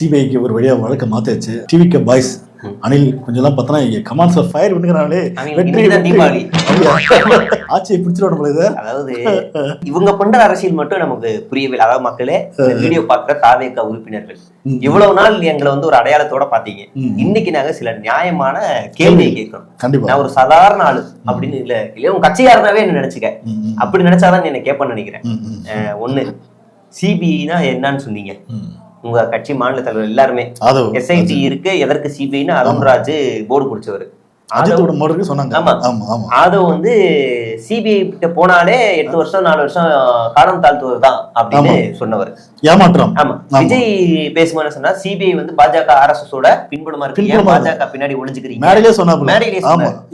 சிபிஐக்கு ஒரு வழியா வழக்க மாத்தாச்சு டிவிக்கு பாய்ஸ் அனில் கொஞ்சம் எல்லாம் பார்த்தனா கமாண்ட்ஸ் ஃபயர் பண்ணுறாங்களே வெற்றி. தீபாவளி. ஆட்சியை பிடிச்சிடும் நம்மள இதை. அதாவது இவங்க பண்ற அரசியல் மட்டும் நமக்கு புரியவில்லை அதாவது மக்களே வீடியோ பார்க்குற தாவேக்கா உறுப்பினர்கள். இவ்வளவு நாள் எங்களை வந்து ஒரு அடையாளத்தோட பாத்தீங்க. இன்னைக்கு நாங்க சில நியாயமான கேள்வியை கேட்கிறோம். கண்டிப்பா. நான் ஒரு சாதாரண ஆளு. அப்படின்னு இல்ல இல்ல உங்க கட்சிக்காரனாவே என்ன நினைச்சுக்க? அப்படி நினைச்சாதான் என்ன கேட்பேன்னு நினைக்கிறேன். ஒண்ணு சிபிஐனா என்னன்னு சொன்னீங்க. உங்க கட்சி மாநில தலைவர் எல்லாருமே. எஸ்ஐடி இருக்கு எதற்கு சிபிஐன்னு அருண்ராஜ் போர்டு பிடிச்சவர். சொன்னாங்க. ஆதவ் வந்து சிபிஐ கிட்ட போனாலே எட்டு வருஷம் நாலு வருஷம் காலம் தாழ்த்துவது தான் அப்படின்னு சொன்னவர். ஏமாற்றம். ஆமா. விஜய் பேசும்போது சொன்னா சிபிஐ வந்து பாஜக ஆர்எஸ்எஸ் ஓட பின்புலமா இருக்கு. பாஜக பின்னாடி ஒளிஞ்சுக்கிறீங்க? மேடையிலே சொன்னாப்புல. மேடையிலே.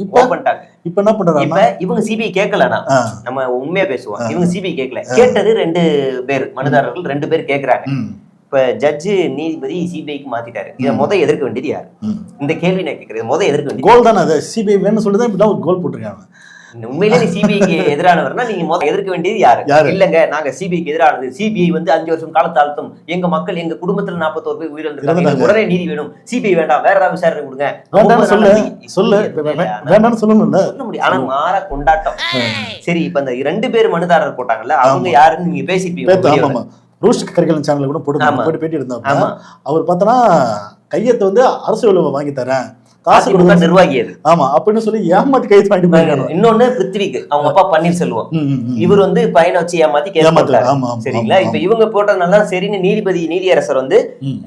இப்ப ஓப்பன்ட்டாங்க இப்ப என்ன பண்றாங்க இப்ப இவங்க சிபிஐ கேட்கலனா. நம்ம உண்மையா பேசுவோம். இவங்க சிபிஐ கேட்கல கேட்டது ரெண்டு பேர். மனுதாரர்கள் ரெண்டு பேர் கேக்குறாங்க. ம், இப்ப ஜட்ஜு நீதிபதி சிபிஐக்கு மாத்திட்டாரு. இத முத எதிர்க்க வேண்டியது யாரு. இந்த கேள்வி நான் கேட்கறது முத எதிர்க்க வேண்டியது கோல் தானே அது? சிபிஐ வேணும்னு சொல்லி தான் இப்படி கோல் போட்டிருக்காங்க. உண்மையிலே நீ சிபிஐக்கு எதிரானவர்னா நீங்க முத எதிர்க்க வேண்டியது யாரு? இல்லங்க நாங்க சிபிஐக்கு எதிரானது. சிபிஐ வந்து அஞ்சு வருஷம் காலத்தாழ்த்தும் எங்க மக்கள் எங்க குடும்பத்துல நாற்பத்தோரு பேர் உயிரிழந்திருக்காங்க. உடனே நீதி வேணும். சிபிஐ வேண்டாம். வேற ஏதாவது விசாரணை கொடுங்க. சொல்லு. சொல்லு. வேண்டாம்னு சொல்லணும்ல. சொல்ல முடியும். ஆனா மாற கொண்டாட்டம். சரி இப்ப இந்த ரெண்டு பேர் மனுதாரர் போட்டாங்கல்ல அவங்க யாருன்னு நீங்க பேசிப்பீங்க. ரூஸ்ட் கரிக்கலன் சேனல்ல கூட போட்டு. போட்டு பேட்டி இருந்தாங்க அவர் பார்த்தனா கையத்தை வந்து அரசு வேலை வாங்கி தரேன் காசு கொடுங்க நிர்வாகி அது ஆமா அப்படின்னு சொல்லி ஏமாத்தி கையெழுத்து வாங்கிட்டு இன்னொன்னு பிருத்திவிக்கு அவங்க அப்பா பன்னீர்செல்வம். இவர் வந்து பையனை வச்சு ஏமாத்தி கேஸ் ஏமாத்து போட்டாரு. ஆமா ஆமா, சரிங்களா? இப்ப இவங்க போட்டதுனால சரின்னு நீதிபதி நீதியரசர் வந்து ம்,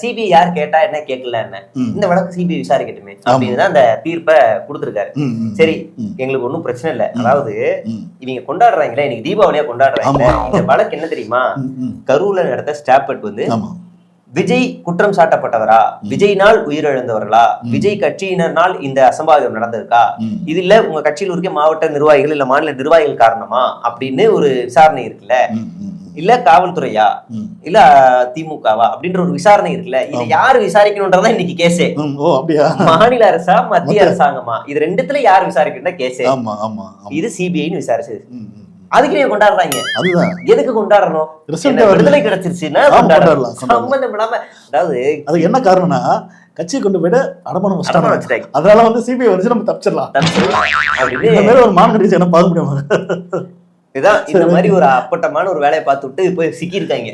சிபிஐ யார் கேட்டா என்ன கேட்கல என்ன? இந்த வழக்கு சிபிஐ விசாரிக்கட்டுமே. அப்படின்னு அந்த தீர்ப்பை கொடுத்திருக்காரு. சரி. எங்களுக்கு ஒண்ணும் பிரச்சனை இல்ல. அதாவது இவங்க கொண்டாடுறாங்களே இன்னைக்கு தீபாவளியா கொண்டாடுறாங்களே ஆமா. இந்த வழக்கு என்ன தெரியுமா. கரூர்ல நடந்த ஸ்டாப்பட் வந்து விஜய் குற்றம் சாட்டப்பட்டவரா? விஜய்னால் உயிரிழந்தவர்களா? விஜய் கட்சியினர்னால் இந்த அசம்பாவிதம் நடந்திருக்கா? ம். இது இல்ல உங்க கட்சியில் இருக்க மாவட்ட நிர்வாகிகள் இல்ல மாநில நிர்வாகிகள் காரணமா? அப்படின்னு ஒரு விசாரணை இருக்குல்ல? இல்ல காவல்துறையா. இல்ல திமுகவா? அப்படின்ற ஒரு விசாரணை இருக்குல்ல? இதை யாரு விசாரிக்கணும்ன்றதான் இன்னைக்கு கேஸே. மாநில அரசா மத்திய அரசாங்கமா? இது ரெண்டுத்துல யார் விசாரிக்கணும் கேஸே. இது சிபிஐன்னு விசாரிச்சது. அதுக்கு நீங்க கொண்டாடுறாங்க. அதுதான். எதுக்கு கொண்டாடணும். விடுதலை கிடைச்சிருச்சுன்னா கொண்டாடலாம். சம்பந்தம் இல்லாம அதாவது அதுக்கு என்ன காரணம்னா கட்சியை கொண்டு போயிட்டு அடமானம் அடமானம் வச்சுட்டாங்க. அதனால வந்து சிபிஐ வச்சு நம்ம தப்பிச்சிடலாம். இந்த மாதிரி ஒரு மாநில கட்சி என்ன பார்க்க முடியுமா? இதான் இந்த மாதிரி ஒரு அப்பட்டமான ஒரு வேலையை பார்த்து விட்டு போய் சிக்கியிருக்காங்க.